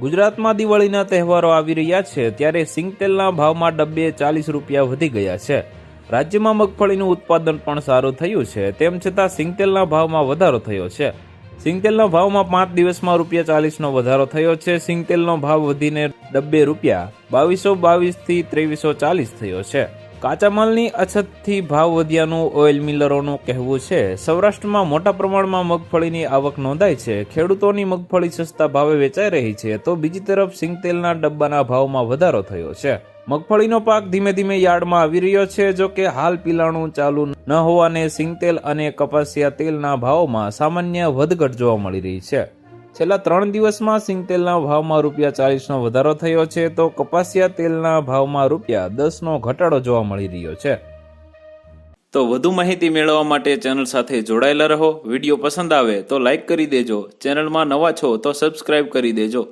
ગુજરાતમાં દિવાળીના તહેવારો આવી રહ્યા છે, ત્યારે સિંગતેલના ભાવમાં ડબ્બે ચાલીસ રૂપિયા વધી ગયા છે. રાજ્યમાં મગફળીનું ઉત્પાદન પણ સારું થયું છે, તેમ છતાં સિંગતેલના ભાવમાં વધારો થયો છે. સિંગતેલના ભાવમાં પાંચ દિવસમાં રૂપિયા ચાલીસનો વધારો થયો છે, સિંગતેલનો ભાવ વધીને ડબ્બે રૂપિયા બાવીસો બાવીસથી ત્રેવીસો ચાલીસ થયો છે. કાચા માલની અછતથી ભાવ વધ્યાનું ઓઇલ મિલરોનું કહેવું છે. સૌરાષ્ટ્રમાં મોટા પ્રમાણમાં મગફળીની આવક નોંધાઈ છે. ખેડૂતોની મગફળી સસ્તા ભાવે વેચાઈ રહી છે તો બીજી તરફ સિંગતેલના ડબ્બાના ભાવમાં વધારો થયો છે. મગફળીનો પાક ધીમે ધીમે યાર્ડમાં આવી રહ્યો છે. જો કે હાલ પિલાણું ચાલુ ન હોવાને સિંગતેલ અને કપાસિયા તેલના ભાવમાં સામાન્ય વધઘટ જોવા મળી રહી છે. છેલ્લા ત્રણ દિવસમાં સિંગતેલના ભાવમાં રૂપિયા ચાલીસનો વધારો થયો છે, તો કપાસિયા તેલના ભાવમાં રૂપિયા દસનો ઘટાડો જોવા મળી રહ્યો છે. તો વધુ માહિતી મેળવવા માટે ચેનલ સાથે જોડાયેલા રહો. વીડિયો પસંદ આવે તો લાઈક કરી દેજો. ચેનલમાં નવા છો તો સબસ્ક્રાઇબ કરી દેજો.